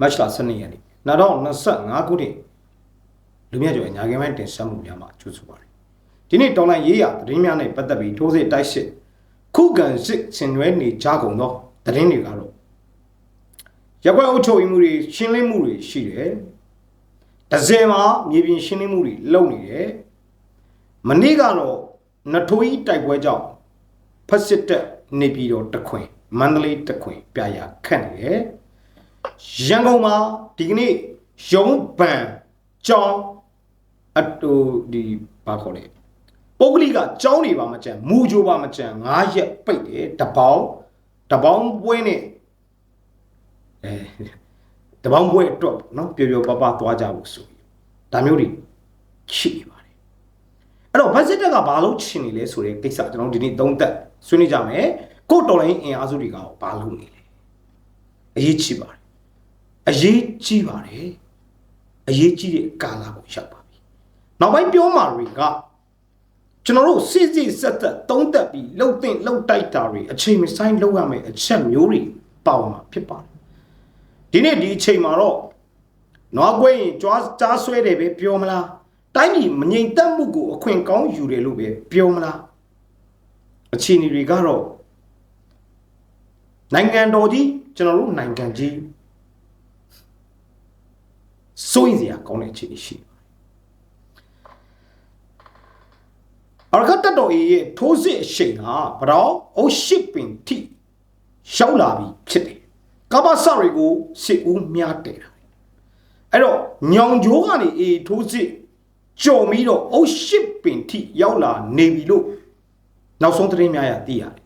မတ်လ12ရက်နေ့2025ခုနှစ်လူမြတ်ကျော်အညာခင်ပိုင်းတင်ဆက်မှုများမှာကျူးဆိုပါတယ်ဒီနေ့တော်လိုင်းရေးရသတင်းများနဲ့ပတ်သက်ပြီးထိုးစစ်တိုက်စစ်ခုခံစစ်ဆင်နွှဲနေကြကုန်သောသတင်းတွေကတော့ရက်ွက်အုပ်ချုပ်ရေးမှုတွေရှင်းလင်းမှုတွေရှိတယ်ဒဇယ်မှာမြေပြင်ရှင်းလင်းမှုတွေလုပ်နေတယ်မနေ့ကတော့နထိုးကြီးတိုက်ပွဲကြောင့်ဖက်စစ်တပ်နေပြည်တော်တခွင်မန္တလေးတခွင်ပြရာခန့်နေတယ် ရန်ကုန်မှာဒီကနေ့ရုံးပန်ကြောင်းအတူဒီဘာခေါ်လဲပုဂ္ဂလိကကြောင်းတွေပါမကြံမူကြိုပါမကြံ9ရက်ပိတ်တယ်တပေါင်းတပေါင်းပွဲနဲ့အဲတပေါင်းပွဲအတွက်ပေါ့နော်ပျော်ပျော်ပါပါသွားကြဖို့ဆိုပြီးဒါမျိုးတွေရှိနေပါတယ်အဲ့တော့ဘတ်ဂျက်ကဘာလို့ချင်နေလဲဆိုတဲ့ကိစ္စကျွန်တော်ဒီနေ့သုံးသက်ဆွေးနွေးကြမယ်ကိုတော်လိုင်းအင်အားစုတွေကဘာလုပ်နေလဲအရေးကြီးပါတယ် အရေးကြီးပါတယ်အရေးကြီးတဲ့ကာလကိုရောက်ပါပြီနောက်ပိုင်းပြောမှာတွေကကျွန်တော်တို့စစ်စစ်ဆက်သက်သုံးသက်ပြီးလှုပ်တဲ့လှုပ်တိုက်တာတွေအချိန်မဆိုင်လှုပ်ရမယ်အချက်မျိုးတွေပါဝင်မှာဖြစ်ပါတယ်ဒီနေ့ဒီအချိန်မှာတော့နွားကွဲရင်ကြွားကြားဆွဲတယ်ပဲပြောမလားတိုင်းပြည်မငြိမ်သက်မှုကိုအခွင့်ကောင်းယူတယ်လို့ပဲပြောမလားအခြေအနေတွေကတော့နိုင်ငံတော်ကြီးကျွန်တော်တို့နိုင်ငံကြီး စိုးရင်စရာကောင်းတဲ့အခြေအနေရှိအရကတတော်ရဲ့ထိုးစစ်အရှိန်ဟာဗတော်အုတ်ရှိပင်ထိရောက်လာပြီဖြစ်တယ်ကမ္ဘာစတွေကိုစစ်ဦးများတယ်တာအဲ့တော့ညောင်ကြိုးကနေအေးထိုးစစ်ကြော်ပြီးတော့အုတ်ရှိပင်ထိရောက်လာနေပြီလို့နောက်ဆုံးသတင်းများရသိရတယ်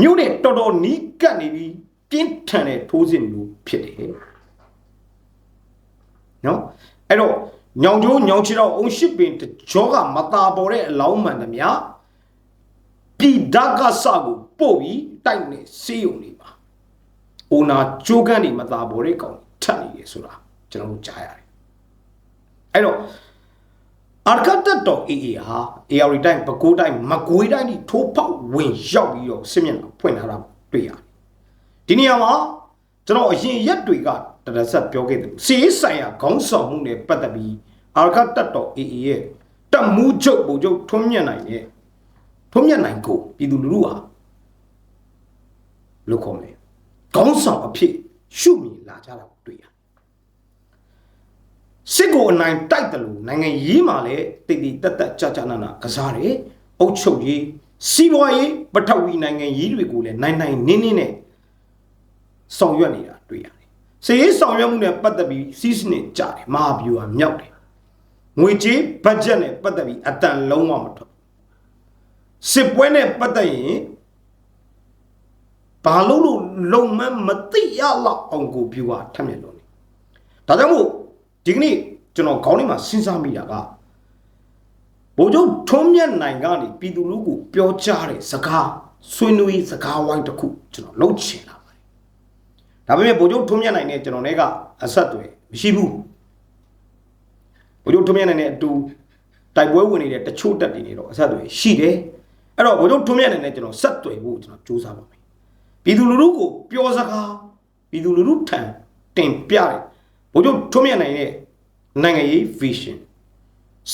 မြို့နဲ့တော်တော်နီးကပ်နေပြီးပြင်းထန်တဲ့ထိုးစစ်မျိုးဖြစ်တယ် နော်အဲ့တော့ညောင်ကျိုးညောင်ချီတော့အုံရှိပင်တကြောကမตาပေါ်တဲ့အလောင်းမှန်သမျှပြည်ဓာတ်ကစကိုပို့ပြီးတိုက်နေစေးုံနေပါအိုနာကြိုးကန်းနေမตาပေါ်တဲ့ကောင်ထပ်နေရဆိုတာကျွန်တော်တို့ကြားရတယ်အဲ့တော့အာကတ်တော်အေအေဟာ AR တိုင်းပကိုးတိုင်းမကွေးတိုင်းဒီထိုးပေါက်ဝင်ရောက်ပြီးတော့စစ်မျက်နှာဖွင့်ထားတာတွေ့ရတယ်ဒီနေရာမှာကျွန်တော်အရင်ရက်တွေက တရဆက်ပြောခဲ့တယ်စီးဆိုင်ရာခေါင်းဆောင်မှုနဲ့ပတ်သက်ပြီးအာရခတ်တတော်အေအေရဲ့တမှုချုပ်ပုံချုပ်ထွန်းမြတ်နိုင်ရဲ့ထွန်းမြတ်နိုင်ကိုပြည်သူလူထုဟာလို့ခေါ်မယ်ခေါင်းဆောင်အဖြစ်ရှုမြင်လာကြတာကိုတွေ့ရစစ်ကိုအနိုင်တိုက်တယ်လို့နိုင်ငံရေးမှာလည်းတိတ်တိတ်တက်တက်ကြကြနာနာကစားတယ်အုပ်ချုပ်ရေးစီးပွားရေးပထဝီနိုင်ငံရေးတွေကိုလည်းနိုင်နိုင်နင်းနင်းနဲ့ဆောင်ရွက်နေတာ တွေ့ရတယ်။စီးရေးဆောင်ရွက်မှုနဲ့ပတ်သက်ပြီးစီးစနစ်ကြတယ်မဟာဗျူဟာမြောက်တယ်။ငွေကြေးဘတ်ဂျက်နဲ့ပတ်သက်ပြီးအတန်လုံးဝမထွက်။စစ်ပွဲနဲ့ပတ်သက်ရင်ဘာလို့လို့လုံမမသိရလောက်အောင်ကိုဗျူဟာထက်မြက်လို့နေ။ဒါကြောင့်မို့ဒီကနေ့ကျွန်တော်ခေါင်းထဲမှာစဉ်းစားမိတာကဘိုလ်ချုပ်ထွန်းမြတ်နိုင်ကနေပြည်သူလူကိုပြောကြားတဲ့စကားဆွေးနွေးစကားဝိုင်းတစ်ခုကျွန်တော်လုပ်ချင်တာပါတယ်။ ဒါပေမဲ့ဗိုလ်ချုပ်ထွန်းမြတ်နိုင်နဲ့ကျွန်တော်လည်းကအဆက်တွေမရှိဘူး။ဗိုလ်ချုပ်ထွန်းမြတ်နိုင်နဲ့အတူတိုက်ပွဲဝင်နေတဲ့တချို့တက်တွေနေတော့အဆက်တွေရှိတယ်။အဲ့တော့ဗိုလ်ချုပ်ထွန်းမြတ်နိုင်နဲ့ကျွန်တော်ဆက်တွေဖို့ကျွန်တော်စူးစမ်းပါမယ်။ပြည်သူလူထုကိုပြောစကားပြည်သူလူထုထံတင်ပြတယ်ဗိုလ်ချုပ်ထွန်းမြတ်နိုင်ရဲ့နိုင်ငံရေး vision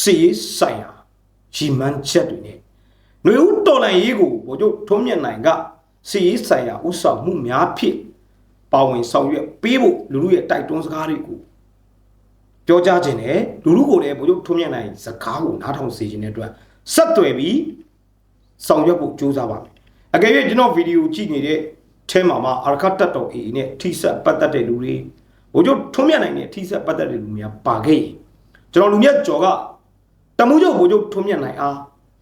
စီရေးဆိုင်ရာရီမန်းချက်တွေနဲ့ຫນွေဦးတော်လန်ရေးကိုဗိုလ်ချုပ်ထွန်းမြတ်နိုင်ကစီရေးဆိုင်ရာဥဆောင်မှုများဖြင့် ပါဝင်ဆောင်ရွက်ပေးဖို့လူလူရဲ့တိုက်တွန်းစကားတွေကိုပြောကြားခြင်းနဲ့လူလူကိုလည်းဗိုလ်ချုပ်ထွန်းမြတ်နိုင်စကားကိုနားထောင်စေခြင်းတဲ့အတွက်ဆက်သွယ်ပြီးဆောင်ရွက်ဖို့ကြိုးစားပါမယ်အကယ်၍ကျွန်တော်ဗီဒီယိုကြည့်နေတဲ့ထဲမှာမှာအာရခတ်တက်တော်အေနဲ့ထိဆက်ပတ်သက်တဲ့လူတွေဘိုလ်ချုပ်ထွန်းမြတ်နိုင်တဲ့ထိဆက်ပတ်သက်တဲ့လူများပါခဲ့ရင်ကျွန်တော်လူမြတ်ကျော်ကတမှုချုပ်ဘိုလ်ချုပ်ထွန်းမြတ်နိုင်အား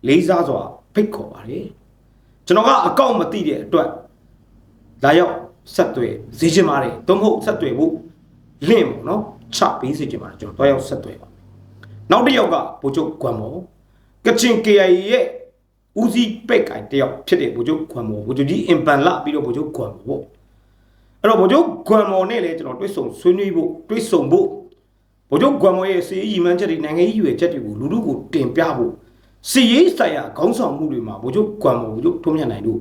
လေးစားစွာဖိတ်ခေါ်ပါတယ်ကျွန်တော်ကအကောင့်မသိတဲ့အတွက်လာရောက် ဆက်သွယ်ဈေးချင်ပါတယ်သို့မဟုတ်ဆက်သွယ်ဖို့လင့်ပေါ့နော်ချပေးစေချင်ပါတယ်ကျွန်တော်တွားရောက်ဆက်သွယ်ပါမယ်နောက်တစ်ယောက်ကဘိုလ်ချုပ်ကွမ်မောကချင် KIA ရဲ့ဦးစီးပိတ်ကိုင်တယောက်ဖြစ်တဲ့ဘိုလ်ချုပ်ကွမ်မောဘိုလ်ချုပ်ကြီးအင်ပန်လာပြီးတော့ဘိုလ်ချုပ်ကွမ်မောပေါ့အဲ့တော့ဗိုလ်ချုပ်ဂွမ်မော်နဲ့လည်းကျွန်တော်တွေ့ဆုံဆွေးနွေးဖို့တွေ့ဆုံဖို့ဗိုလ်ချုပ်ဂွမ်မော်ရဲ့စီးရီမန်းချက်တွေနိုင်ငံရေးရွယ်ချက်တွေကိုလူလူကိုတင်ပြဖို့စီရေးဆိုင်ရာခေါင်းဆောင်မှုတွေမှာဗိုလ်ချုပ်ဂွမ်မော်ဗိုလ်ချုပ်ထုံးမြတ်နိုင်တို့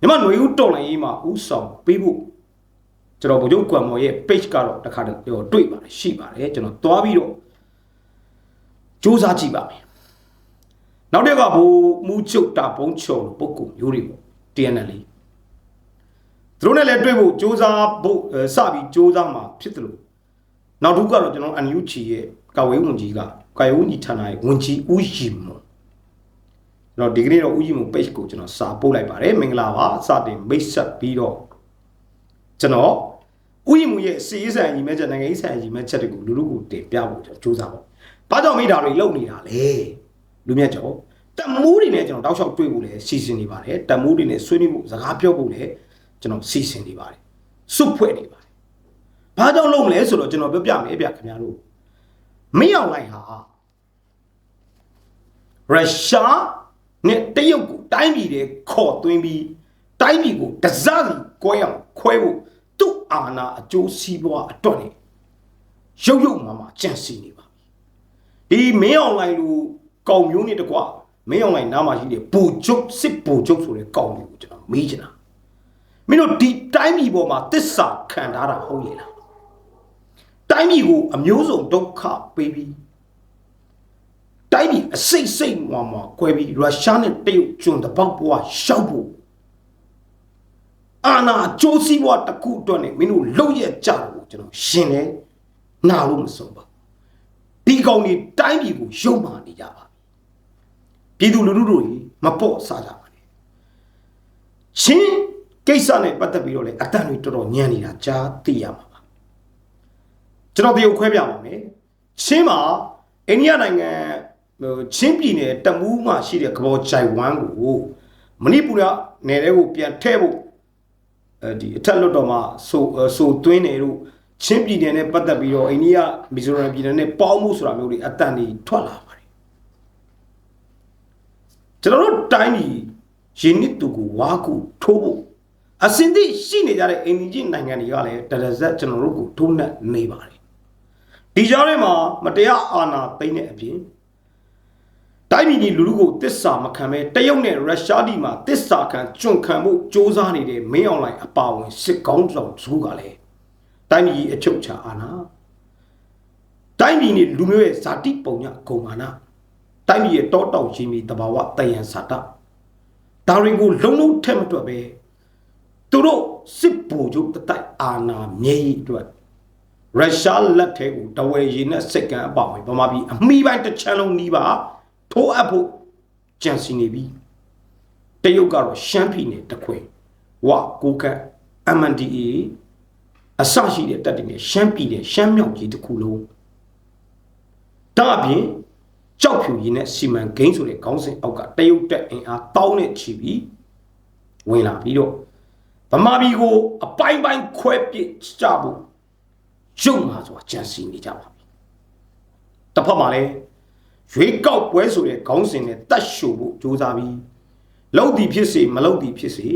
မြမຫນွေဦးတော်လိုင်းရေးမှာဥဆောင်ပေးဖို့ကျွန်တော်ဗိုလ်ချုပ်ကွမ်မော်ရဲ့ page ကတော့တစ်ခါတည်းတွေ့ပါတယ်ရှိပါတယ်ကျွန်တော်သွားပြီးတော့စူးစမ်းကြည့်ပါမယ်နောက်တစ်ခါဘိုးမူချုပ်တာပုံးချုံပုဂ္ဂိုလ်မျိုးတွေပေါ့ TNL သူတို့နဲ့လည်းတွေ့ဖို့စူးစမ်းဖို့စပြီးစူးစမ်းမှာဖြစ်တယ်လို့နောက်တစ်ခုကတော့ကျွန်တော် NUG ရဲ့ကာဝေးဝန်ကြီးကကာဝေးဝန်ကြီးဌာနရဲ့ဝန်ကြီးဦးရီမွန် ကျွန်တော်ဒီကနေ့တော့ဦးရီမွန် page ကိုကျွန်တော်စာပို့လိုက်ပါတယ်မင်္ဂလာပါစတင်မိတ်ဆက်ပြီးတော့ကျွန်တော်ဥယျာဉ်မူရဲ့စီရေးဆိုင်ညီမဲချက်နိုင်ငံရေးဆိုင်ညီမဲချက်တွေကိုလူလူကိုတင်ပြဖို့ကျွန်တော်စူးစမ်းပါ။ဘာကြောင့်မိတာတွေလုံနေတာလဲ။လူမြတ်ကျော်တမိုးတွေနဲ့ကျွန်တော်တောက်လျှောက်တွေ့ဖို့လည်းစီစဉ်နေပါတယ်။တမိုးတွေနဲ့ဆွေးနွေးဖို့စကားပြောဖို့လည်းကျွန်တော်စီစဉ်နေပါတယ်။စွတ်ဖွဲ့နေပါတယ်။ဘာကြောင့်လုံမလဲဆိုတော့ကျွန်တော်ပြောပြမယ်ဗျခင်ဗျားတို့မင်းအောင်လိုက်ဟာရုရှား နဲ့တရုတ်ကိုတိုင်းပြည်တွေခေါ်သွင်းပြီးတိုင်းပြည်ကိုတစားစီကွဲအောင်ခွဲဖို့သူ့အာဏာအကျိုးစီးပွားအတွက်နဲ့ရုပ်ရုပ်မာမာကြံစီနေပါပြီဒီမင်းအောင်လိုင်းလူကောင်မျိုးနဲ့တကွမင်းအောင်လိုင်းနားမှာရှိတဲ့ပူကျုပ်စစ်ပူကျုပ်ဆိုတဲ့ကောင်လေးကိုကျွန်တော်မေးချင်တာမင်းတို့ဒီတိုင်းပြည်ပေါ်မှာတစ္ဆာခံထားတာဟုတ်ရဲ့လားတိုင်းပြည်ကိုအမျိုးစုံဒုက္ခပေးပြီး တိုင်းပြည်အစိတ်စိတ်မွာမွာကွဲပြီးရုရှားနဲ့တရုတ်ကျွန်းတပေါက်ပွားရှောက်ဖို့အာနာကြိုးစည်းဘွားတစ်ခုအတွက်နဲ့မင်းတို့လုံရကြတယ်ကျွန်တော်ရှင်လဲနာလို့မဆုံးပါဒီကောင်တွေတိုင်းပြည်ကိုယုံမာနေကြပါပြည်သူလူထုတို့မပေါ့စားကြပါနဲ့ရှင်ကိစ္စနဲ့ပတ်သက်ပြီးတော့လေအတန်တွေတော်တော်ညံနေတာကြားသိရမှာပါကျွန်တော်ဒီကိုခွဲပြပါမယ်ချင်းမှာအိန္ဒိယနိုင်ငံဟို ချင်းပြည်နယ်တမူးမှာရှိတဲ့ကဘောဂျိုင်ဝမ်ကိုမဏိပူရနယ်ထဲကိုပြန်ထည့်ဖို့အဲဒီအထက်လွတ်တော်မှာဆိုဆိုသွင်းတယ်လို့ချင်းပြည်နယ်နဲ့ပတ်သက်ပြီးတော့အိန္ဒိယမီဇိုရမ်ပြည်နယ်နဲ့ပေါင်းမှုဆိုတာမျိုးတွေအတန်တွေထွက်လာပါတယ်ကျွန်တော်တို့တိုင်းပြည်ရင်းနစ်သူကိုဝါကူထိုးဖို့အစင်တိရှိနေကြတဲ့အိန္ဒိယနိုင်ငံတွေကလည်းတရဇက်ကျွန်တော်တို့ကိုထိုးနှက်နေပါတယ်ဒီကြားထဲမှာမတရားအာဏာသိမ်းတဲ့အပြင် တိုင်းပြည်ကြီးလူလူကိုတစ္ဆာမခံပဲတရုတ်နဲ့ရုရှားဒီမှာတစ္ဆာခံကျွံခံမှုစ조사နေတဲ့မင်းအွန်လိုင်းအပါဝင်စစ်ကောင်းဆောင်စုကလည်းတိုင်းပြည်ကြီးအချုပ်ချာအာဏာတိုင်းပြည်နေလူမျိုးရဲ့ဇာတိပုံညဂုံမာနတိုင်းပြည်ရဲ့တောတောက်ရှင်မီတဘာဝတယံဇာတဒါတွေကိုလုံးလုံးထက်မတွက်ပဲသူတို့စစ်ဗိုလ်ချုပ်တတိုက်အာဏာမြဲကြီးအတွက်ရုရှားလက်ထဲကိုတဝယ်ရည်နဲ့စစ်ကန်အပါဝင်ဗမာပြည်အမိပိုင်းတစ်ချမ်းလုံးနီးပါ ထိုးအပ်ဖို့ကြံစီနေပြီတရုတ်ကတော့ရှမ်းပြည်နယ်တခွင်ဝကိုကတ် MNDA အစရှိတဲ့တပ်တွေနဲ့ရှမ်းပြည်နယ်ရှမ်းမြောက်ကြီးတစ်ခုလုံးဒါအပြင်ကြောက်ဖြူရည်နဲ့စီမံကိန်းဆိုတဲ့ခေါင်းစဉ်အောက်ကတရုတ်တပ်အင်အားတောင်းနဲ့ချီပြီးဝင်လာပြီးတော့ဗမာပြည်ကိုအပိုင်းပိုင်းခွဲပစ်ကြဖို့ရုပ်မှာဆိုတာကြံစီနေကြပါပြီတစ်ဖက်မှာလည်း ရွေးကောက်ပွဲဆိုတဲ့ခေါင်းစဉ်နဲ့တတ်ရှို့ဖို့ကြိုးစားပြီးလုံတီဖြစ်စေမလုံတီဖြစ်စေ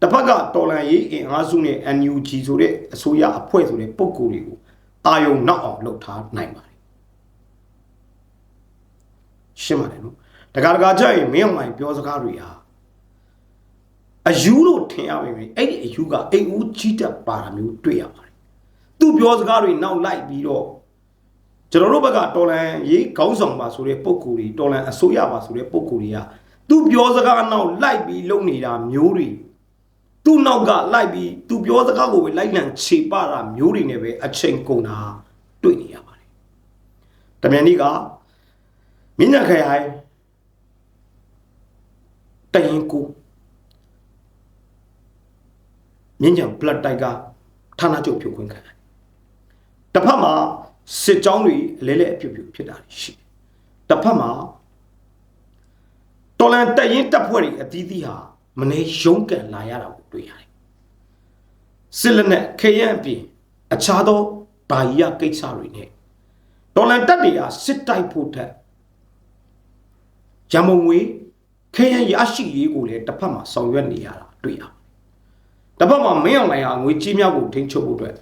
တစ်ဖက်ကတော်လန်ရေးအင်အားစုနဲ့ NUG ဆိုတဲ့အစိုးရအဖွဲ့ဆိုတဲ့ပုံကိုယ်တွေကိုအာယုံနောက်အောင်လှုပ်ထားနိုင်ပါတယ်ရှင်းပါတယ်နော်တခါတခါကြရင်မင်းအောင်မိုင်ပြောစကားတွေဟာအယူလို့ထင်ရပါမယ်အဲ့ဒီအယူကအိမ်ဦးကြီးတက်ပါတာမျိုးတွေ့ရပါတယ်သူပြောစကားတွေနောက်လိုက်ပြီးတော့ ကျွန်တော်တို့ဘက်ကတော်လန်ရေးခေါင်းဆောင်ပါဆိုတဲ့ပုံကိုယ်တွေတော်လန်အစိုးရပါဆိုတဲ့ပုံကိုယ်တွေကသူပြောစကားနောက်လိုက်ပြီးလုပ်နေတာမျိုးတွေသူ့နောက်ကလိုက်ပြီးသူပြောစကားကိုပဲလိုက်လံခြေပတာမျိုးတွေနဲ့ပဲအချိန်ကုန်တာတွေ့နေရပါတယ်။တမြန်ကြီးကမြင်းညခရိုင်တရင်ကိုမြင်းညံဘလက်တိုက်ကဌာနချုပ်ဖြုတ်ခွင့်ခံတယ်။တစ်ဖက်မှာ စစ်ကြောင်းတွေအလဲလဲအပြုတ်ပြုတ်ဖြစ်တာရှိတယ်။တစ်ဖက်မှာတော်လန်တက်ရင်တပ်ဖွဲ့တွေအသီးသီးဟာမနေရုံးကန်လာရတာကိုတွေ့ရတယ်။စစ်လက်နဲ့ခေရန်အပြင်အခြားသောဘာကြီးရကိစ္စတွေနဲ့တော်လန်တပ်တွေကစစ်တိုက်ဖို့ထက်ရမုံငွေခေရန်ရရှိရေးကိုလည်းတစ်ဖက်မှာဆောင်ရွက်နေရတာတွေ့ရတယ်။တစ်ဖက်မှာမင်းအောင်လိုင်ဟာငွေကြီးများကိုထိန်းချုပ်ဖို့အတွက်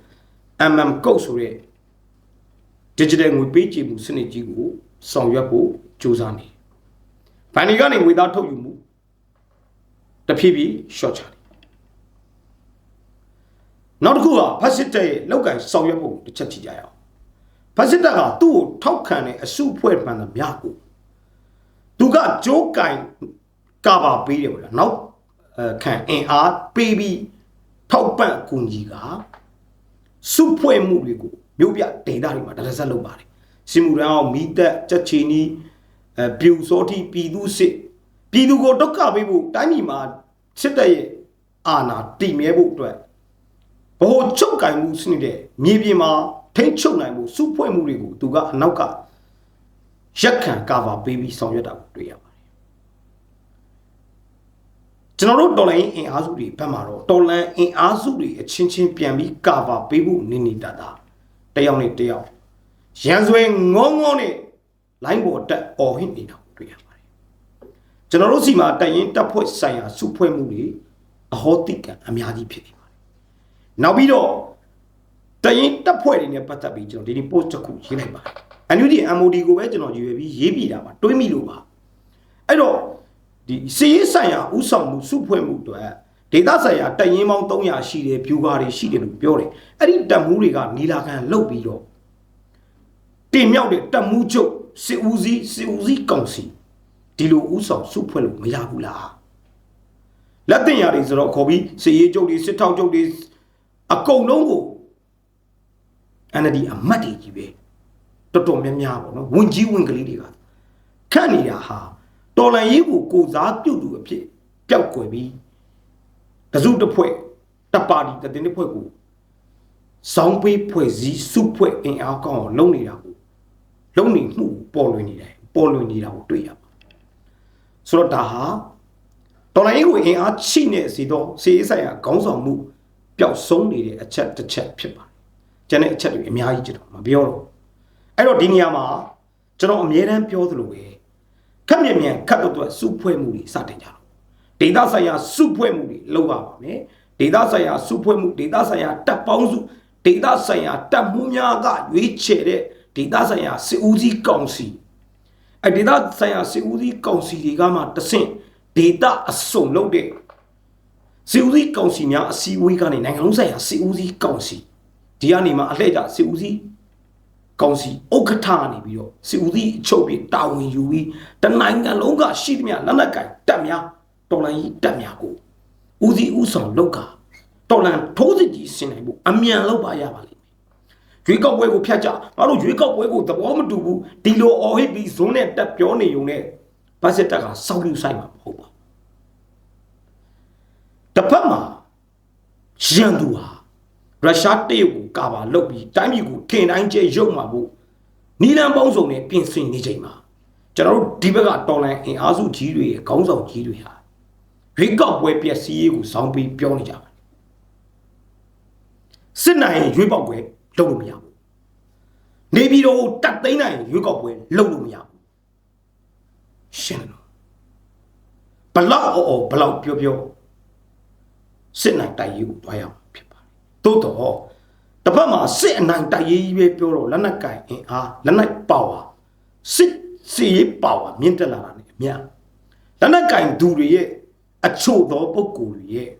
MM ကုတ်ဆိုတဲ့ digital ငွေပေးချေမှုစနစ်ကြီးကိုဆောင်ရွက်ဖို့ကြိုးစားနေ။ဘဏ်တွေကနေငွေသားထုတ်ယူမှုတဖြည်းဖြည်း short ချတယ်နောက်တစ်ခုကဖက်စစ်တပ်ရဲ့လောက်ကန်ဆောင်ရွက်ဖို့တစ်ချက်ကြည့်ကြရအောင်ဖက်စစ်တပ်ကသူ့ကိုထောက်ခံတဲ့အစုအဖွဲ့မှန်သမျှကိုသူကကြိုးကင်ကာပါပေးတယ်ဗောလားနောက်အဲခံအင်အားပေးပြီးထောက်ပံ့အကူကြီးကစုဖွဲ့မှုတွေကို မြို့ပြဒေတာတွေမှာတရဆက်လုပ်ပါတယ်စင်မူရန်အောင်မိသက်ချက်ချီနီအဲပြူစောတိပြည်သူစစ်ပြည်သူကိုဒုက္ခပေးဖို့တိုင်းပြည်မှာစစ်တပ်ရဲ့အာဏာတည်မြဲဖို့အတွက်ဘ ਹੁ ချုပ်ကင်မှုစနစ်တဲ့မြေပြင်မှာထိန်းချုပ်နိုင်မှုစုဖွဲ့မှုတွေကိုသူကအနောက်ကရက်ခံကာဗာပေးပြီးဆောင်ရွက်တာကိုတွေ့ရပါတယ်ကျွန်တော်တို့တော်လိုင်းအင်အားစုတွေဘက်မှာတော့တော်လန်အင်အားစုတွေအချင်းချင်းပြန်ပြီးကာဗာပေးဖို့နေနေတာတာ တယောက်နဲ့တယောက်ရန်ဆွဲငုံငုံနဲ့လိုင်းပေါ်တက်អော်ဟစ်နေတာကိုတွေ့ရပါတယ်ကျွန်တော်တို့စီမှာတရင်တပ်ဖွဲ့ဆိုင်ရာစုဖွဲ့မှုတွေအဟောတိကံအများကြီးဖြစ်နေပါတယ်နောက်ပြီးတော့တရင်တပ်ဖွဲ့တွေနဲ့ပတ်သက်ပြီးကျွန်တော်ဒီနေ့ post တစ်ခုရေးလိုက်ပါတယ်အန်ယူဒီ MOD ကိုပဲကျွန်တော်ရွေပြီးရေးပြတာပါတွေးမိလို့ပါအဲ့တော့ဒီစီရေးဆိုင်ရာဥဆောင်မှုစုဖွဲ့မှုတွေ ဒေသဆိုင်ရာတရင်ပေါင်း300ရှိတယ်ဖြူကားတွေရှိတယ်လို့ပြောတယ်အဲ့ဒီတပ်မှုတွေကနီလာခံလုတ်ပြီးတော့တင်မြောက်တဲ့တပ်မှုချုပ်စစ်ဦးစီးစစ်ဦးစီးကောင်စီဒီလိုဥဆောင်စုဖွဲ့လို့မရဘူးလားလက်တင်ရတွေဆိုတော့ခေါ်ပြီးစီရေးချုပ်တွေစစ်ထောက်ချုပ်တွေအကုန်လုံးကို NLD အမတ်တွေကြီးပဲတော်တော်များများပေါ့နော်ဝင်ကြီးဝင်ကလေးတွေကခန့်နေတာဟာတော်လန်ရေးကိုကိုစားပြုတ်သူအဖြစ်ပျောက်ကွယ်ပြီး တစုတစ်ဖွဲ့တပ်ပါတီတတင်တစ်ဖွဲ့ကိုစောင်းပေးဖွဲ့စည်းစုဖွဲ့အင်အားကောင်းအောင်လုပ်နေတာကိုလုပ်နေမှုပေါ်လွင်နေတယ်ပေါ်လွင်နေတာကိုတွေ့ရပါဆိုတော့ဒါဟာတော်လိုင်းကိုအင်အားချိနေစီတော့စီအေးဆိုင်ရာခေါင်းဆောင်မှုပျောက်ဆုံးနေတဲ့အချက်တစ်ချက်ဖြစ်ပါတယ်ကျန်တဲ့အချက်တွေအများကြီးကျွန်တော်မပြောတော့အဲ့တော့ဒီနေရာမှာကျွန်တော်အမြဲတမ်းပြောသလိုပဲခက်မြင်မြန်ခက်တော့တော့စုဖွဲ့မှုတွေစတင်ကြတော့ ဒေတာဆိုင်ရာစုဖွဲ့မှုတွေလုပ်ရပါမယ်ဒေတာဆိုင်ရာစုဖွဲ့မှုဒေတာဆိုင်ရာတပ်ပေါင်းစုဒေတာဆိုင်ရာတပ်မှုများကရွေးချယ်တဲ့ဒေတာဆိုင်ရာစစ်ဦးစီးကောင်စီအဲဒေတာဆိုင်ရာစစ်ဦးစီးကောင်စီတွေကမှတဆင့်ဒေတာအစုံလုပ်တဲ့စစ်ဦးစီးကောင်စီများအစည်းအဝေးကနေနိုင်ငံလုံးဆိုင်ရာစစ်ဦးစီးကောင်စီဒီကနေမှအလှည့်ကျစစ်ဦးစီးကောင်စီဥက္ကဋ္ဌကနေပြီးတော့စစ်ဦးစီးအချုပ်ပြီးတာဝန်ယူပြီးတနိုင်ငံလုံးကရှိသမျှလက်နက်ကင်တပ်များ တော်လိုင်းကြီးတပ်များကိုဦးစီးဦးဆောင်လောက်ကတော်လန်ထိုးစစ်ကြီးဆင်နိုင်ဖို့အမြန်လောက်ပါရပါလိမ့်မယ်ရွေးကောက်ပွဲကိုဖျက်ကြငါတို့ရွေးကောက်ပွဲကိုသဘောမတူဘူးဒီလိုအော်ဟစ်ပြီးဇုံးနဲ့တက်ပြောနေုံနဲ့ဘတ်စစ်တက်ကစောက်လူဆိုင်မှာမဟုတ်ပါတစ်ဖက်မှာရန်သူဟာရုရှားတရုတ်ကိုကာဗာလုပ်ပြီးတိုင်းပြည်ကိုထင်တိုင်းကျဲရုပ်မှာဖို့နီလန်ပေါင်းစုံနဲ့ပြင်ဆင်နေချိန်မှာကျွန်တော်တို့ဒီဘက်ကတော်လန်အင်အားစုကြီးတွေရဲ့ခေါင်းဆောင်ကြီးတွေဟာ ရွေးကောက်ပွဲပြက်စီးရေးကိုစောင်းပြီးပြောနေကြပါတယ်စစ်နိုင်ရင်ရွေးကောက်ပွဲလုပ်လို့မရဘူးနေပြည်တော်ကိုတတ်သိမ်းနိုင်ရင်ရွေးကောက်ပွဲလုပ်လို့မရဘူးရှင်းတယ်နော်ဘလောက်အော်ဘလောက်ပြောပြောစစ်နိုင်တိုက်ရေးကိုတွားရအောင်ဖြစ်ပါတယ်သို့တော့တစ်ဖက်မှာစစ်အနိုင်တိုက်ရေးကြီးပဲပြောတော့လက်နက်ကင်အင်အားလက်နက်ပါဝါစစ်စီရေးပါဝါမြင့်တက်လာတာ ਨੇ အများလက်နက်ကင်သူတွေရဲ့ အချို့သောပုဂ္ဂိုလ်တွေရဲ့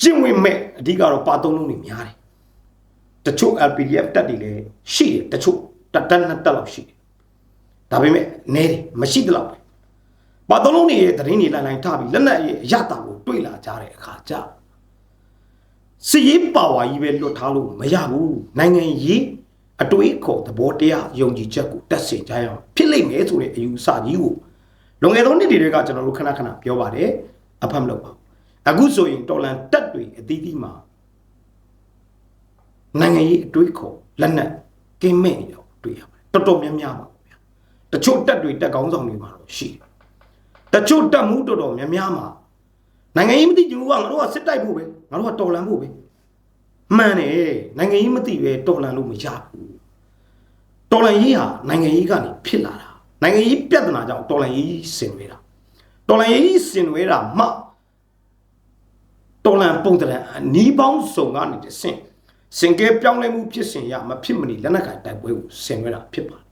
ကျင့်ဝင်မဲ့အဓိကတော့ပါသုံးလုံးတွေများတယ်တချို့ LPDF တက်တွေလည်းရှိတယ်တချို့တက်တက်နှစ်တက်လောက်ရှိတယ်ဒါပေမဲ့နဲတယ်မရှိတလောက်ပဲပါသုံးလုံးတွေရဲ့သတင်းတွေလိုင်းလိုင်းထားပြီးလက်နက်ရဲ့အရတာကိုတွေ့လာကြတဲ့အခါကျစီရေးပါဝါကြီးပဲလွတ်ထားလို့မရဘူးနိုင်ငံရေးအတွေးခေါ်သဘောတရားယုံကြည်ချက်ကိုတက်ဆင်ကြရအောင်ဖြစ်လိမ့်မယ်ဆိုတဲ့အယူဆကြီးကို လွန်ခဲ့သောနှစ်တွေကကျွန်တော်တို့ခဏခဏပြောပါတယ်အဖတ်မလုပ်ပါဘူးအခုဆိုရင်တော်လန်တက်တွေအသီးသီးမှာနိုင်ငံရေးအတွေးခေါ်လက်နက်ကင်းမဲ့နေတော့တွေ့ရပါတယ်တော်တော်များများပါဗျာတချို့တက်တွေတက်ကောင်းဆောင်တွေမှာတော့ရှိတယ်တချို့တက်မှုတော်တော်များများမှာနိုင်ငံရေးမသိကြဘူးကငါတို့ကစစ်တိုက်ဖို့ပဲငါတို့ကတော်လန်ဖို့ပဲမှန်တယ်နိုင်ငံရေးမသိပဲတော်လန်လို့မရဘူးတော်လန်ရေးဟာနိုင်ငံရေးကနေဖြစ်လာတာ နိုင်ငံရေးပြဿနာကြောင့်တော်လန်ရေးဆင်နွှဲတာတော်လန်ရေးဆင်နွှဲတာမှတော်လန်ပုံတရံအနီးပေါင်းစုံကနေတဆင့်စင်ကဲပြောင်းလဲမှုဖြစ်စဉ်ရမဖြစ်မနေလက်နက်ကင်တိုက်ပွဲကိုဆင်နွှဲတာဖြစ်ပါတယ်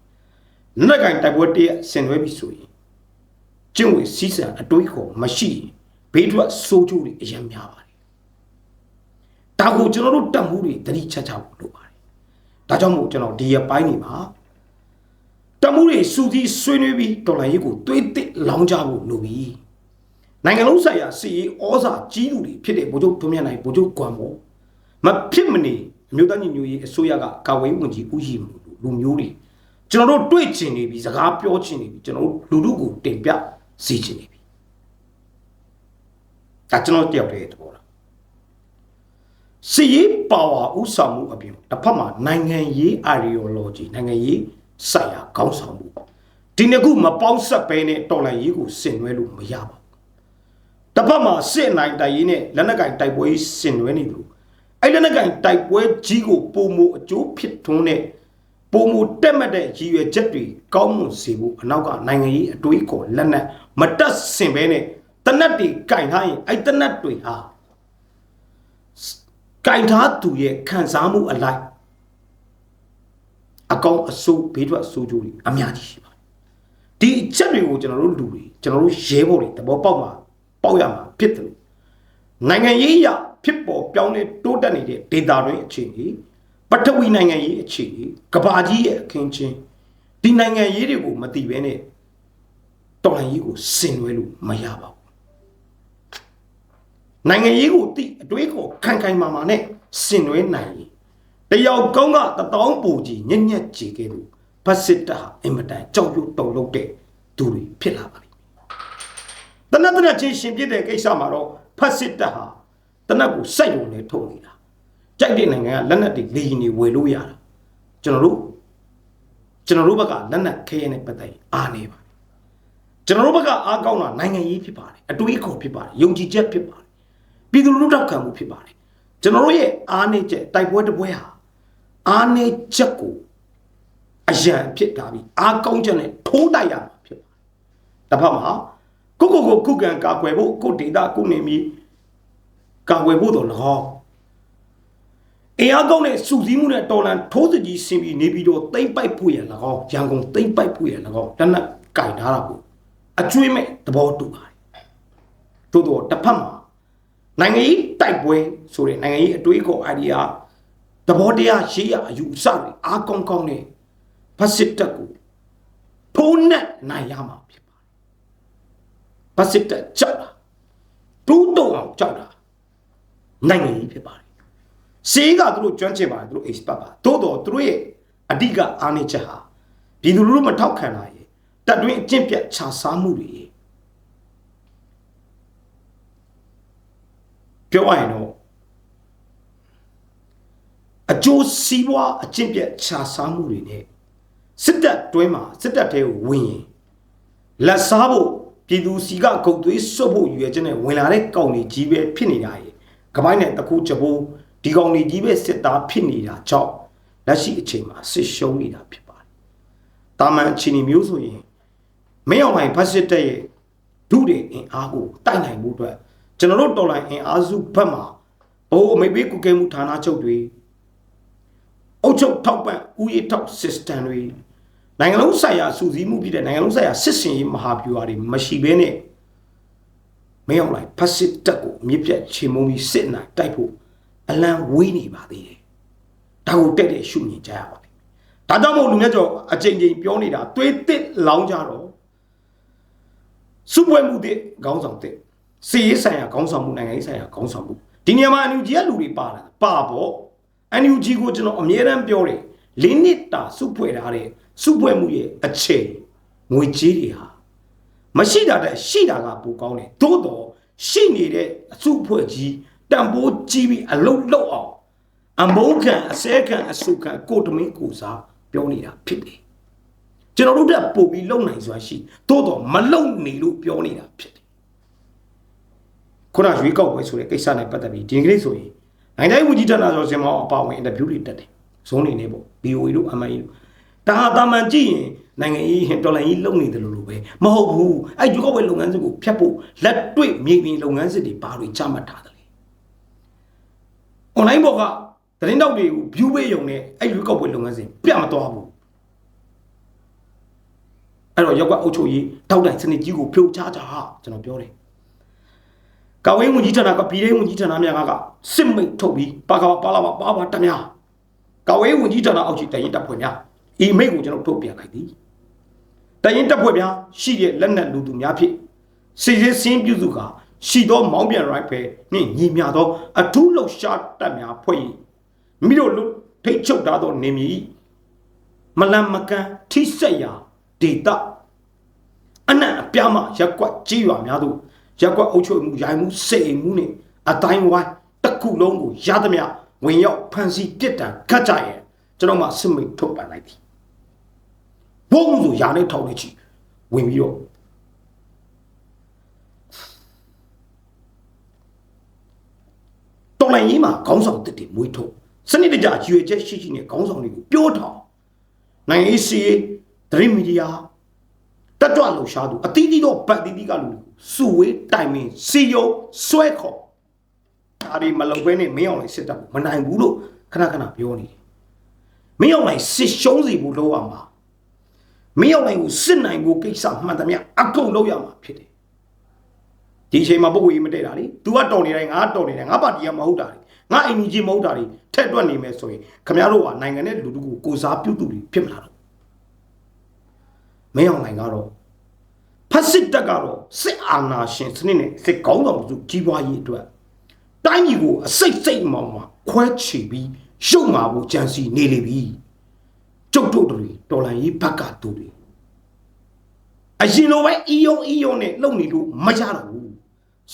လက်နက်ကင်တိုက်ပွဲတည်းဆင်နွှဲပြီဆိုရင်ကျင့်ဝတ်စည်းစံအတွေးခေါ်မရှိဘေးထွက်ဆိုးကျိုးတွေအများများပါတယ်ဒါကိုကျွန်တော်တို့တတ်မှုတွေတတိချက်ချဖို့လိုပါတယ်ဒါကြောင့်မို့ကျွန်တော်ဒီရပိုင်းနေမှာတတ် မှုတွေစူးစီးဆွေးနွေးပြီးတော်လိုင်းရေးကိုတွေးတစ်လောင်းကြဖို့လိုပြီနိုင်ငံလုံးဆိုင်ရာစီရေးဩဇာကြီးသူတွေဖြစ်တဲ့ဗိုလ်ချုပ်ထွန်းမြတ်နိုင်ဗိုလ်ချုပ်ကွမ်ပေါ်မဖြစ်မနေအမျိုးသားညီညွတ်ရေးအစိုးရကကာဝေးဝင်ကြီးဦးရှိမှုလူမျိုးတွေကျွန်တော်တို့တွေ့ချင်နေပြီစကားပြောချင်နေပြီကျွန်တော်တို့လူလူကိုတင်ပြစီချင်နေပြီဒါကျွန်တော်တယောက်တည်းသဘောလားစီရေးပါဝါဥဆောင်မှုအပြင်တစ်ဖက်မှာနိုင်ငံရေး ideology နိုင်ငံရေး ဆိုင်ရာခေါင်းဆောင်မှုဒီနှစ်ခုမပေါင်းဆက်ပဲနဲ့တော်လှန်ရေးကိုဆင်နွှဲလို့မရပါဘူးတစ်ဖက်မှာစစ်နိုင်တိုက်ရေးနဲ့လက်နက်ကင်တိုက်ပွဲဆင်နွှဲနေတယ်အဲ့လက်နက်ကင်တိုက်ပွဲကြီးကိုပုံမအကျိုးဖြစ်ထွန်းတဲ့ပုံမတက်မှတ်တဲ့ရည်ရွယ်ချက်တွေကောင်းမွန်စေဖို့အနောက်ကနိုင်ငံရေးအတွေးခေါ်လက်နက်မတက်ဆင်ပဲနဲ့တနတ်တွေကင်ထားရင်အဲ့တနတ်တွေဟာကင်ထားသူရဲ့ခံစားမှုအလိုက် အကောင်အဆိုးဘေးထွက်ဆိုးကျိုးတွေအများကြီးရှိပါတယ်ဒီအချက်တွေကိုကျွန်တော်တို့လူတွေကျွန်တော်တို့ရဲဘော်တွေတဘောပေါက်မှာပေါက်ရမှာဖြစ်တယ်နိုင်ငံရေးအရဖြစ်ပေါ်ပြောင်းလဲတိုးတက်နေတဲ့ဒေတာတွင်အခြေအနေပထဝီနိုင်ငံရေးအခြေအနေကဘာကြီးရဲ့အခင်းချင်းဒီနိုင်ငံရေးတွေကိုမသိဘဲနဲ့တော်လှန်ရေးကိုဆင်နွှဲလို့မရပါဘူးနိုင်ငံရေးကိုတိအတွေးကိုခိုင်ခိုင်မာမာနဲ့ဆင်နွှဲနိုင်ရင် တယောက်ကောင်းကတတောင်းပူကြီးညက်ညက်ကြည်ခဲ့လို့ဘတ်စစ်တာအင်မတန်ကြောက်ရွံ့တုန်လှုပ်တဲ့သူတွေဖြစ်လာပါလိမ့်မယ်တနတ်တနတ်ချင်းရှင်ပြတဲ့ကိစ္စမှာတော့ဖတ်စစ်တာဟာတနတ်ကိုစိုက်ုံနဲ့ထုတ်နေတာကြိုက်တဲ့နိုင်ငံကလက်နက်တွေလေရင်တွေဝယ်လို့ရတာကျွန်တော်တို့ကျွန်တော်တို့ဘက်ကလက်နက်ခဲရနဲ့ပတ်သက်ရင်အားနေပါကျွန်တော်တို့ဘက်ကအားကောင်းတာနိုင်ငံရေးဖြစ်ပါတယ်အတွေးခေါ်ဖြစ်ပါတယ်ယုံကြည်ချက်ဖြစ်ပါတယ်ပြည်သူလူထုထောက်ခံမှုဖြစ်ပါတယ်ကျွန်တော်တို့ရဲ့အားနေချက်တိုက်ပွဲတစ်ပွဲဟာ အားနေချက်ကိုအရန်ဖြစ်တာပြီးအားကောင်းချက်နဲ့ထိုးတိုက်ရမှာဖြစ်ပါတယ်တစ်ဖက်မှာကိုကိုကိုခုခံကာကွယ်ဖို့ကိုဒေတာကိုနေမီကာကွယ်ဖို့တော့၎င်းအင်အားကောင်းတဲ့စုစည်းမှုနဲ့တော်လန်ထိုးစကြီးဆင်ပြီးနေပြီးတော့တိမ့်ပိုက်ဖို့ရ၎င်းရန်ကုန်တိမ့်ပိုက်ဖို့ရ၎င်းတနက်ကင်ထားတာကိုအကျွေးမဲ့သဘောတူပါတယ်သို့တော့တစ်ဖက်မှာနိုင်ငံရေးတိုက်ပွဲဆိုတဲ့နိုင်ငံရေးအတွေးခေါ် idea သဘောတရားရေးရအယူအဆတွေအားကောင်းကောင်းနဲ့ဖက်စစ်တပ်ကိုထိုးနှက်နိုင်ရမှာဖြစ်ပါတယ်ဖက်စစ်တပ်ကြောက်တာတူးတုံအောင်ကြောက်တာနိုင်ငံရေးဖြစ်ပါတယ်စေးကသူတို့ကျွမ်းကျင်ပါတယ်သူတို့ expert ပါသို့တော့သူတို့ရဲ့အဓိကအားနည်းချက်ဟာပြည်သူလူထုမထောက်ခံတာရေတပ်တွင်းအကျင့်ပြတ်ခြားစားမှုတွေပြောရရင်တော့ အကျိုးစီးပွားအကျင့်ပြတ်ခြားစားမှုတွေနဲ့စစ်တပ်တွင်းမှာစစ်တပ်ထဲကိုဝင်ရင်လက်စားဖို့ပြည်သူစီကဂုတ်သွေးစွတ်ဖို့ရွယ်ချက်နဲ့ဝင်လာတဲ့ကောင်တွေကြီးပဲဖြစ်နေတာရေကမိုင်းနဲ့တခုချပိုးဒီကောင်တွေကြီးပဲစစ်သားဖြစ်နေတာကြောင့်လက်ရှိအချိန်မှာစစ်ရှုံးနေတာဖြစ်ပါတယ်။တာမန်ချီနီမျိုးဆိုရင်မင်းအောင်လှိုင်ဖက်စစ်တပ်ရဲ့ဒုတွေအင်အားကိုတိုက်နိုင်မှုအတွက်ကျွန်တော်တို့တော်လိုင်းအင်အားစုဘက်မှာဘိုးအမိပေးကုကဲမှုဌာနချုပ်တွေ အုပ်ချုပ်ထောက်ပံ့ဥယျာဉ်ထောက် system တွေနိုင်ငံလုံးဆိုင်ရာစုစည်းမှုဖြစ်တဲ့နိုင်ငံလုံးဆိုင်ရာစစ်စင်ရေးမဟာဗျူဟာတွေမရှိဘဲနဲ့မင်းအောင်လှိုင်ဖက်စစ်တပ်ကိုမြစ်ပြတ်ချေမုံပြီးစစ်နိုင်တိုက်ဖို့အလံဝေးနေပါသေးတယ်။ဒါကိုတက်တဲ့ရှုမြင်ကြရပါလိမ့်။ဒါကြောင့်မို့လူမျိုးကျော်အချိန်ချင်းပြောနေတာတွေးတစ်လောင်းကြတော့စုပွဲမှုတဲ့ခေါင်းဆောင်တဲ့စီရေးဆိုင်ရာခေါင်းဆောင်မှုနိုင်ငံရေးဆိုင်ရာခေါင်းဆောင်မှုဒီနေရာမှာအန်ယူဂျီကလူတွေပါလာပါပေါ့ အန်ယူဂျီကိုကျွန်တော်အမြဲတမ်းပြောတယ်လေးနှစ်တာစုဖွဲ့ထားတဲ့စုဖွဲ့မှုရဲ့အချိန်ငွေကြေးတွေဟာမရှိတာတဲ့ရှိတာကပိုကောင်းတယ်သို့တော့ရှိနေတဲ့အစုဖွဲ့ကြီးတန်ဖိုးကြီးပြီးအလုတ်လောက်အောင်အမုန်းခံအစဲခံအဆုခံကိုတမင်းကိုစားပြောနေတာဖြစ်တယ်ကျွန်တော်တို့ကပို့ပြီးလုံနိုင်စွာရှိသို့တော့မလုံနေလို့ပြောနေတာဖြစ်တယ်ခုနရွေးကောက်ပွဲဆိုတဲ့ကိစ္စနဲ့ပတ်သက်ပြီးဒီကနေ့ဆိုရင် နိုင်ငံရေးဝန်ကြီးဌာနဆိုစင်မောအပါဝင်အင်တာဗျူးတွေတက်တယ်ဇုံးနေနေပေါ့ BOA တို့ MI တို့ဒါဟာတာမန်ကြည့်ရင်နိုင်ငံရေးဟင်တော်လိုင်းကြီးလုံနေတယ်လို့လို့ပဲမဟုတ်ဘူးအဲ့ရွေးကောက်ပွဲလုပ်ငန်းစဉ်ကိုဖျက်ဖို့လက်တွေ့မြေပြင်လုပ်ငန်းစဉ်တွေဘာတွေချမှတ်ထားတယ် online ဘောကသတင်းတောက်တွေကို view ပေးရုံနဲ့အဲ့ရွေးကောက်ပွဲလုပ်ငန်းစဉ်ပြတ်မသွားဘူးအဲ့တော့ရောက်ကအုပ်ချုပ်ရေးတောက်တိုင်စနစ်ကြီးကိုဖြိုချကြဟာကျွန်တော်ပြောတယ် ကာဝေးဝန်ကြီးဌာနကပြည်ထောင်ဝန်ကြီးဌာနများကစစ်မိတ်ထုတ်ပြီးပါကပါလာပါပါပါတများကာဝေးဝန်ကြီးဌာနအောက်ခြေတရင်တပ်ဖွဲ့များဤမိတ်ကိုကျွန်တော်ထုတ်ပြန်လိုက်သည်တရင်တပ်ဖွဲ့များရှိတဲ့လက်နက်လူသူများဖြင့်စီစစ်စင်းပြုစုကရှိသောမောင်းပြန်ရိုက်ဖယ်နှင့်ညီမြသောအထူးလှရှားတပ်များဖွဲ့၏မိတို့လူထိတ်ချုပ်ထားသောနေမည်မလန်မကန်ထိဆက်ရာဒေတာအနံ့အပြားမှရက်ကွက်ကြီးရွာများသို့ ရက်ကွက်အုပ်ချုပ်မှုရိုင်မှုစိတ်အိမ်မှုနှင့်အတိုင်းဝိုင်းတစ်ခုလုံးကိုရသမျှဝင်ရောက်ဖန်ဆီးပြစ်ဒဏ်ခတ်ကြရဲ့ကျွန်တော်မှစစ်မိတ်ထုတ်ပန်လိုက်သည်ဘုံဆိုရာနဲ့ထောက်နေချီဝင်ပြီးတော့တော်လိုင်းကြီးမှာခေါင်းဆောင်တစ်တွေမွေးထုတ်စနစ်တကျရွေချက်ရှိရှိနဲ့ခေါင်းဆောင်တွေကိုပြောထောင်နိုင်ငံရေးစီးဒရင်းမီဒီယာတက်ကြွလှူရှားသူအတီးတီးတော့ဗတ်တီးတီးကလူတွေကို စုဝေးတိုင်ပင်စီယုံဆွဲခေါ်ဒါဒီမလုံဘဲနဲ့မင်းအောင်လိုက်စစ်တပ်ကိုမနိုင်ဘူးလို့ခဏခဏပြောနေတယ်မင်းအောင်လိုက်စစ်ရှုံးစီဖို့လုပ်ရမှာမင်းအောင်လိုက်ကိုစစ်နိုင်ဖို့ကိစ္စမှန်သမျှအကုန်လုပ်ရမှာဖြစ်တယ်ဒီအချိန်မှာပုဂ္ဂိုလ်ကြီးမတည့်တာလေ तू ကတော်နေတိုင်းငါတော်နေတယ်ငါပါတီကမဟုတ်တာလေငါအိမ်ကြီးမဟုတ်တာလေထက်တွက်နေမယ်ဆိုရင်ခမရတို့ကနိုင်ငံနဲ့လူတို့ကိုကိုစားပြုတ်တူတွေဖြစ်မလာတော့မင်းအောင်နိုင်ကတော့ ဖက်စစ်တက်ကတော့စစ်အာဏာရှင်စနစ်နဲ့စစ်ကောင်းဆောင်စုကြီးပွားရေးအတွက်တိုင်းပြည်ကိုအစိတ်စိတ်မောင်မှာခွဲချီပြီးရှုံမာဖို့ကြံစီနေလေပြီကျုပ်တို့တွေတော်လန်ရေးဘက်ကတူတွေအရင်လိုပဲအီယုံအီယုံနဲ့လုံနေလို့မရတော့ဘူး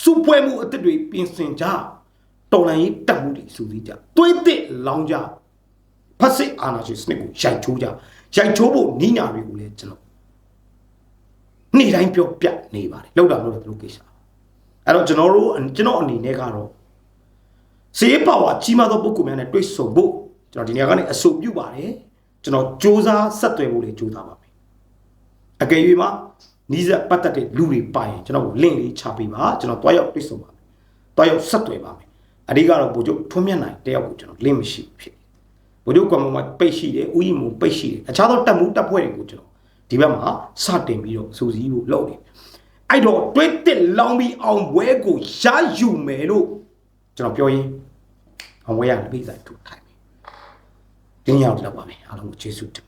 စူပွဲမှုအစ်စ်တွေပြင်ဆင်ကြတော်လန်ရေးတက်မှုတွေစူးစီးကြသွေးတစ်လောင်းကြဖက်စစ်အာဏာရှင်စနစ်ကိုရိုက်ချိုးကြရိုက်ချိုးဖို့နီးညာတွေကိုလည်းကျွန်တော် နေ့တိုင်းပြောပြနေပါတယ်လောက်တာလို့လည်းသူတို့ကိစ္စအဲ့တော့ကျွန်တော်တို့ကျွန်တော်အနေနဲ့ကတော့စေးပါဝါကြီးမားသောပုဂ္ဂိုလ်များနဲ့တွေ့ဆုံဖို့ကျွန်တော်ဒီနေရာကနေအဆိုပြုပါတယ်ကျွန်တော်စ조사ဆက်သွယ်ဖို့လည်းကြိုးစားပါမယ်အကယ်၍မှာနီးစပ်ပတ်သက်တဲ့လူတွေပါရင်ကျွန်တော်ကို link လေးချပေးပါကျွန်တော်တွားရောက်တွေ့ဆုံပါမယ်တွားရောက်ဆက်သွယ်ပါမယ်အဓိကတော့ဗိုလ်ချုပ်ထွန်းမြတ်နိုင်တယောက်ကိုကျွန်တော် link မရှိဖြစ်ဗိုလ်ချုပ်ကွန်မမှာပိတ်ရှိတယ်ဥယျာဉ်မူပိတ်ရှိတယ်အခြားသောတပ်မှုတပ်ဖွဲ့တွေကိုကျွန်တော် ဒီဘက်မှာစတင်ပြီးတော့စူးစီးဖို့လုပ်တယ်အဲ့တော့တွဲတစ်လောင်းပြီးအောင်ဘွဲကိုရယူမယ်လို့ကျွန်တော်ပြောရင်အောင်ဘွဲရပြီးစားထုတ်ထိုင်ပြီဒီညောင်တော့ပါမယ်အားလုံးကိုကျေးဇူးတင်ပါ